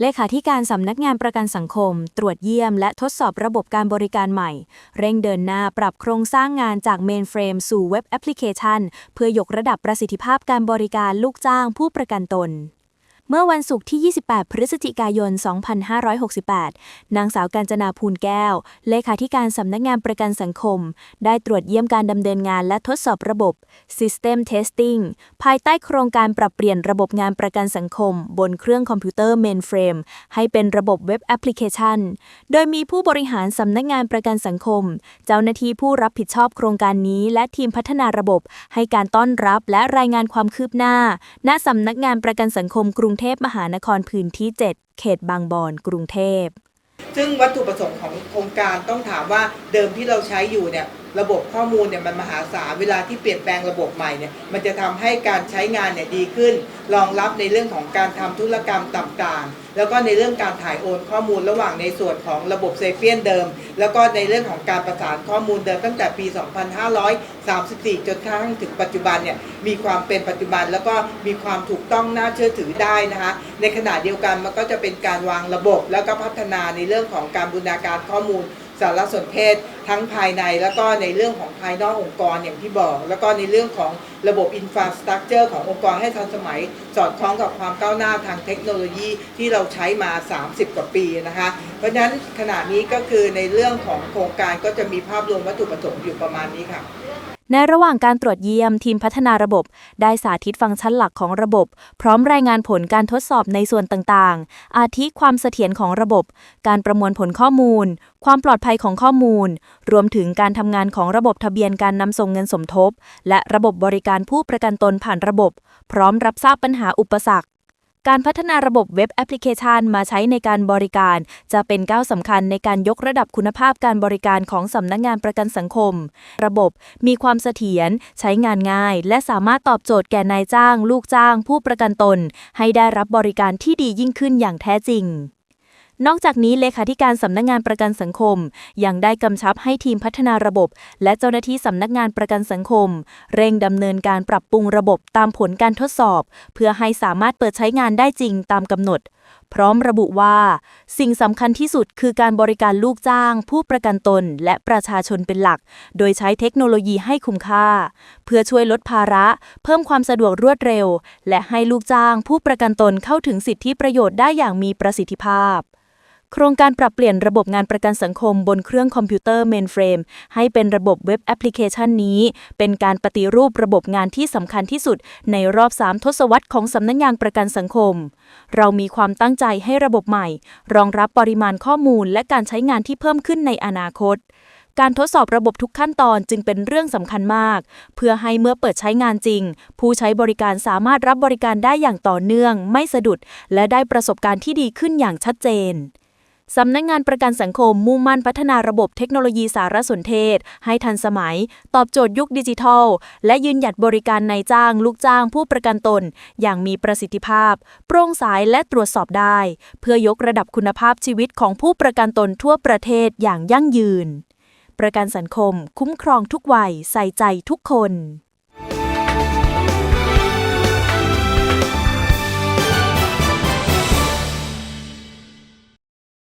เลขาธิการสำนักงานประกันสังคม ตรวจเยี่ยมและทดสอบระบบการบริการใหม่ เร่งเดินหน้าปรับโครงสร้างงานจากเมนเฟรมสู่เว็บแอปพลิเคชัน เพื่อยกระดับประสิทธิภาพการบริการลูกจ้างผู้ประกันตน เมื่อวันศุกร์ที่ 28 พฤศจิกายน 2568 นางสาวกาญจนาภูลแก้ว เลขาธิการสำนักงานประกันสังคม ได้ตรวจเยี่ยมการดำเนินงานและทดสอบระบบ System Testing ภายใต้โครงการปรับเปลี่ยนระบบงานประกันสังคม บนเครื่องคอมพิวเตอร์ Mainframe ให้เป็นระบบเว็บแอปพลิเคชัน โดยมีผู้บริหารสำนักงานประกันสังคม เจ้าหน้าที่ผู้รับผิดชอบโครงการนี้ และทีมพัฒนาระบบ ให้การต้อนรับและรายงานความคืบหน้า ณสำนักงานประกันสังคมกรุงเทพมหานครพื้นที่ 7 เขตบางบอน กรุงเทพ ซึ่งวัตถุประสงค์ของโครงการต้องถามว่าเดิมที่เราใช้อยู่เนี่ย ระบบข้อมูลเนี่ยมันมหาศาลเวลาที่เปลี่ยนแปลงระบบใหม่เนี่ยมันจะทำให้การใช้งานเนี่ยดีขึ้น รองรับในเรื่องของการทำธุรกรรมต่างๆ แล้วก็ในเรื่องการถ่ายโอนข้อมูลระหว่างในส่วนของระบบเซเปียนเดิม แล้วก็ในเรื่องของการประสานข้อมูลเดิมตั้งแต่ปี 2534 จนกระทั่งถึงปัจจุบันเนี่ยมีความเป็นปัจจุบัน แล้วก็มีความถูกต้องน่าเชื่อถือได้นะคะ ในขณะเดียวกันมันก็จะเป็นการวางระบบ แล้วก็พัฒนาในเรื่องของการบูรณาการข้อมูล สารสนเทศทั้งภายในแล้วก็ในเรื่องของภายนอกองค์กรอย่างที่บอก แล้วก็ในเรื่องของระบบอินฟราสตรักเจอร์ขององค์กรให้ทันสมัย สอดคล้องกับความก้าวหน้าทางเทคโนโลยีที่เราใช้มา 30 กว่าปีนะคะ เพราะฉะนั้นขณะนี้ก็คือในเรื่องของโครงการก็จะมีภาพรวมวัตถุประสงค์อยู่ประมาณนี้ค่ะ ในระหว่างการตรวจเยี่ยมทีมพัฒนาระบบ ได้สาธิตฟังก์ชันหลักของระบบ พร้อมรายงานผลการทดสอบในส่วนต่างๆ อาทิความเสถียรของระบบ การประมวลผลข้อมูล ความปลอดภัยของข้อมูล รวมถึงการทำงานของระบบทะเบียนการนำส่งเงินสมทบ และระบบบริการผู้ประกันตนผ่านระบบ พร้อมรับทราบปัญหาอุปสรรค การพัฒนาระบบเว็บแอปพลิเคชันมาใช้ในการบริการ จะเป็นก้าวสำคัญในการยกระดับคุณภาพการบริการของสำนักงานประกันสังคม ระบบมีความเสถียร ใช้งานง่าย และสามารถตอบโจทย์แก่นายจ้าง ลูกจ้าง ผู้ประกันตน ให้ได้รับบริการที่ดียิ่งขึ้นอย่างแท้จริง นอกจากนี้เลขาธิการสำนักงานประกันสังคม ยังได้กำชับให้ทีมพัฒนาระบบ และเจ้าหน้าที่สำนักงานประกันสังคม เร่งดำเนินการปรับปรุงระบบตามผลการทดสอบ เพื่อให้สามารถเปิดใช้งานได้จริงตามกำหนด พร้อมระบุว่า สิ่งสำคัญที่สุดคือการบริการลูกจ้าง ผู้ประกันตน และประชาชนเป็นหลัก โดยใช้เทคโนโลยีให้คุ้มค่า เพื่อช่วยลดภาระ เพิ่มความสะดวกรวดเร็ว และให้ลูกจ้าง ผู้ประกันตนเข้าถึงสิทธิประโยชน์ได้อย่างมีประสิทธิภาพ โครงการปรับเปลี่ยนระบบงานประกันสังคมบนเครื่องคอมพิวเตอร์เมนเฟรมให้เป็นระบบเว็บแอปพลิเคชันนี้ เป็นการปฏิรูประบบงานที่สำคัญที่สุด ในรอบ 3 ทศวรรษของสำนักงานประกันสังคม เรามีความตั้งใจให้ระบบใหม่ รองรับปริมาณข้อมูลและการใช้งานที่เพิ่มขึ้นในอนาคตการทดสอบระบบทุกขั้นตอนจึงเป็นเรื่องสำคัญมาก เพื่อให้เมื่อเปิดใช้งานจริง ผู้ใช้บริการสามารถรับบริการได้อย่างต่อเนื่อง ไม่สะดุด และได้ประสบการณ์ที่ดีขึ้นอย่างชัดเจน สำนักงานประกันสังคมมุ่งมั่นพัฒนาระบบเทคโนโลยีสารสนเทศ ให้ทันสมัย ตอบโจทย์ยุคดิจิทัล และยืนหยัดบริการนายจ้าง ลูกจ้างผู้ประกันตน อย่างมีประสิทธิภาพ โปร่งใสและตรวจสอบได้ เพื่อยกระดับคุณภาพชีวิตของผู้ประกันตนทั่วประเทศอย่างยั่งยืน ประกันสังคม คุ้มครองทุกวัยใส่ใจทุกคน